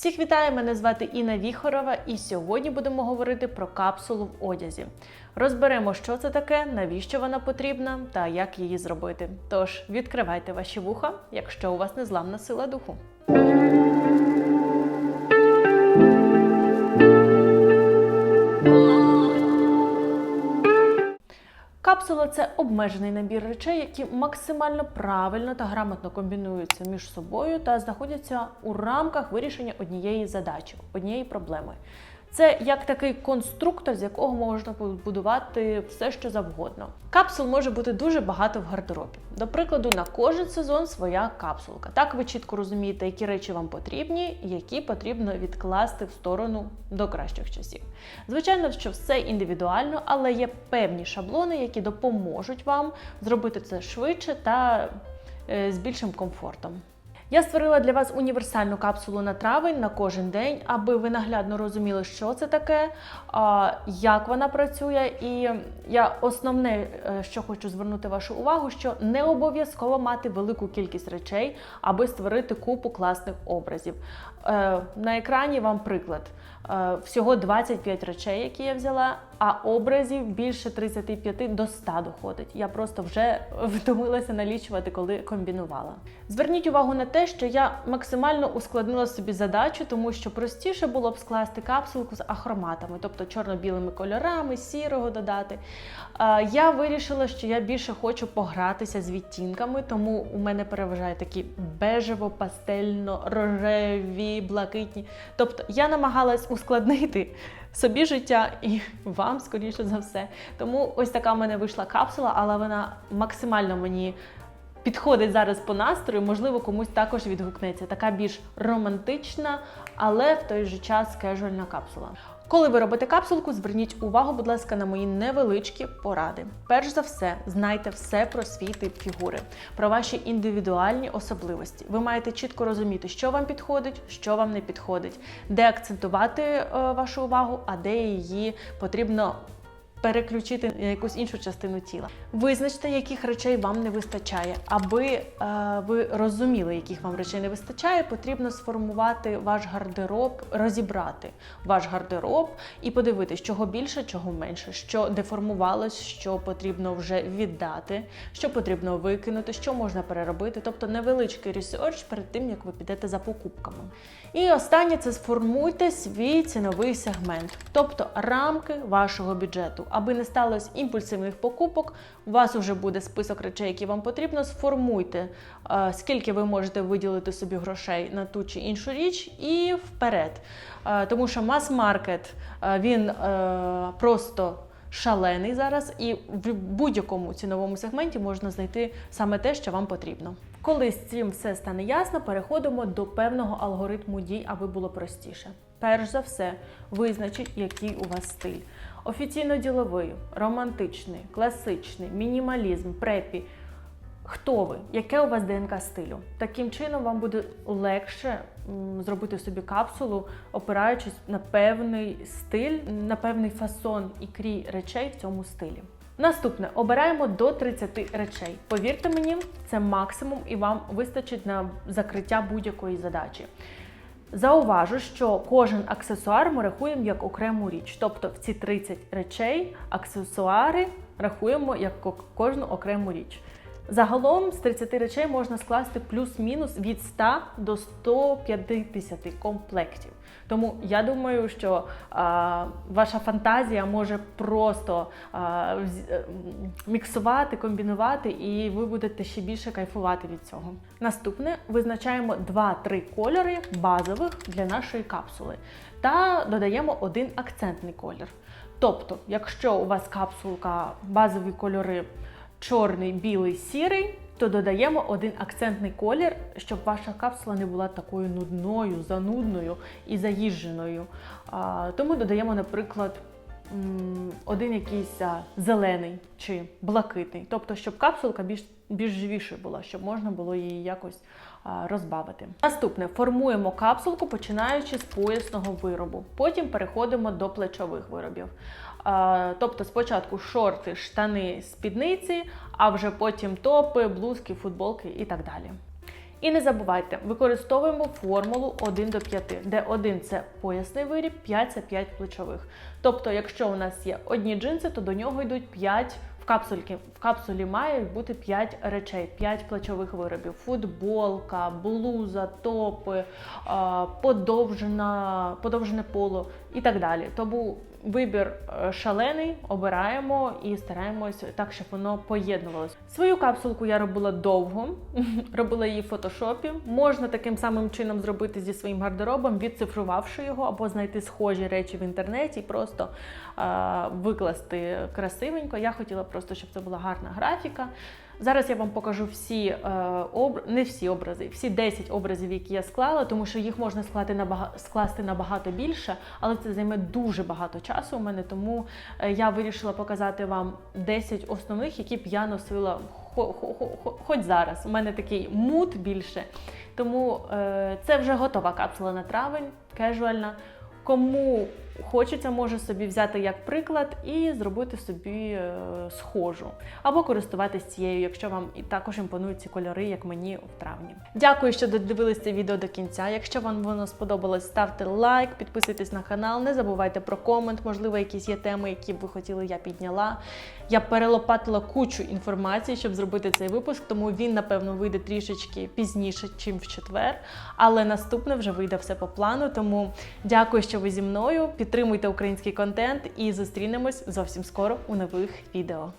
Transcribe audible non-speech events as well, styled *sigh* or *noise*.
Всіх вітаю! Мене звати Інна Віхорова, і сьогодні будемо говорити про капсулу в одязі. Розберемо, що це таке, навіщо вона потрібна та як її зробити. Тож відкривайте ваші вуха, якщо у вас незламна сила духу. Капсула це обмежений набір речей, які максимально правильно та грамотно комбінуються між собою та знаходяться у рамках вирішення однієї задачі, однієї проблеми. Це як такий конструктор, з якого можна побудувати все, що завгодно. Капсул може бути дуже багато в гардеробі. До прикладу, на кожен сезон своя капсулка. Так ви чітко розумієте, які речі вам потрібні, які потрібно відкласти в сторону до кращих часів. Звичайно, що все індивідуально, але є певні шаблони, які допоможуть вам зробити це швидше та е, з більшим комфортом. Я створила для вас універсальну капсулу на травень на кожен день, аби ви наглядно розуміли, що це таке, як вона працює. І я основне, е, що хочу звернути вашу увагу, що не обов'язково мати велику кількість речей, аби створити купу класних образів. Е, На екрані вам приклад. Е, Всього 25 речей, які я взяла, а образів більше 35 до 100 доходить. Я просто вже *laughs* втомилася налічувати, коли комбінувала. Зверніть увагу на те, що я максимально ускладнила собі задачу, тому що простіше було б скласти капсулку з ахроматами, тобто чорно-білими кольорами, сірого додати. Я вирішила, що я більше хочу погратися з відтінками, тому у мене переважає такі бежево-пастельно-рожеві, блакитні. Тобто я намагалась ускладнити собі життя і вам, скоріше за все. Тому ось така в мене вийшла капсула, але вона максимально мені підходить зараз по настрою, можливо, комусь також відгукнеться. Така більш романтична, але в той же час кежуальна капсула. Коли ви робите капсулку, зверніть увагу, будь ласка, на мої невеличкі поради. Перш за все, знайте все про свій тип фігури, про ваші індивідуальні особливості. Ви маєте чітко розуміти, що вам підходить, що вам не підходить, де акцентувати е, вашу увагу, а де її потрібно переключити на якусь іншу частину тіла. Визначте, яких речей вам не вистачає. Аби е, ви розуміли, яких вам речей не вистачає, потрібно сформувати ваш гардероб, розібрати ваш гардероб і подивитись, чого більше, чого менше, що деформувалось, що потрібно вже віддати, що потрібно викинути, що можна переробити. Тобто невеличкий ресерч перед тим, як ви підете за покупками. І останнє це сформуйте свій ціновий сегмент, тобто рамки вашого бюджету. Аби не сталося імпульсивних покупок, у вас вже буде список речей, які вам потрібно. Сформуйте, е, скільки ви можете виділити собі грошей на ту чи іншу річ, і вперед. Е, Тому що мас-маркет е, він просто. Шалений зараз, і в будь-якому ціновому сегменті можна знайти саме те, що вам потрібно. Коли з цим все стане ясно, переходимо до певного алгоритму дій, аби було простіше. Перш за все, визначіть, який у вас стиль. Офіційно-діловий, романтичний, класичний, мінімалізм, препі. Хто ви? Яке у вас ДНК стилю? Таким чином вам буде легше зробити собі капсулу, опираючись на певний стиль, на певний фасон і крій речей в цьому стилі. Наступне обираємо до 30 речей. Повірте мені, це максимум і вам вистачить на закриття будь-якої задачі. Зауважу, що кожен аксесуар ми рахуємо як окрему річ. Тобто в ці 30 речей аксесуари рахуємо як кожну окрему річ. Загалом з 30 речей можна скласти плюс-мінус від 100 до 150 комплектів. Тому я думаю, що а, ваша фантазія може просто а, е, міксувати, комбінувати, і ви будете ще більше кайфувати від цього. Наступне визначаємо 2-3 кольори базових для нашої капсули та додаємо один акцентний колір. Тобто, якщо у вас капсулка базові кольори чорний, білий, сірий, то додаємо один акцентний колір, щоб ваша капсула не була такою нудною, занудною і заїждженою. Тому додаємо, наприклад, один якийсь зелений чи блакитний. Тобто, щоб капсулка більш, більш живішою була, щоб можна було її якось розбавити. Наступне формуємо капсулку, починаючи з поясного виробу. Потім переходимо до плечових виробів. Тобто спочатку шорти, штани, спідниці, а вже потім топи, блузки, футболки і так далі. І не забувайте, використовуємо формулу 1 до 5, де 1 це поясний виріб, 5 це 5 плечових. Тобто, якщо у нас є одні джинси, то до нього йдуть 5 в капсульки. В капсулі має бути 5 речей, 5 плечових виробів: футболка, блуза, топи, подовжена, подовжене поло і так далі. Тому вибір е, шалений, обираємо і стараємось так, щоб воно поєднувалося. Свою капсулку я робила довго, *laughs* робила її в фотошопі. Можна таким самим чином зробити зі своїм гардеробом, відцифрувавши його, або знайти схожі речі в інтернеті і просто е, викласти красивенько. Я хотіла просто, щоб це була гарна графіка. Зараз я вам покажу всі е, об... не всі образи, всі 10 образів, які я склала, тому що їх можна склати набага... скласти набагато більше, але це займе дуже багато часу у мене. Тому е, я вирішила показати вам 10 основних, які б я носила хо- хо- хо- хоч зараз. У мене такий мут більше. Тому е, це вже готова капсула на травень, кежуальна. Кому хочеться, може собі взяти як приклад і зробити собі е, схожу. Або користуватись цією, якщо вам і також імпонують ці кольори, як мені в травні. Дякую, що додивились це відео до кінця. Якщо вам воно сподобалось, ставте лайк, підписуйтесь на канал, не забувайте про комент, можливо, якісь є теми, які б ви хотіли, я підняла. Я перелопатила кучу інформації, щоб зробити цей випуск, тому він, напевно, вийде трішечки пізніше, чим в четвер. Але наступне вже вийде все по плану. Тому дякую, що ви зі мною. Підтримуйте український контент і зустрінемось зовсім скоро у нових відео.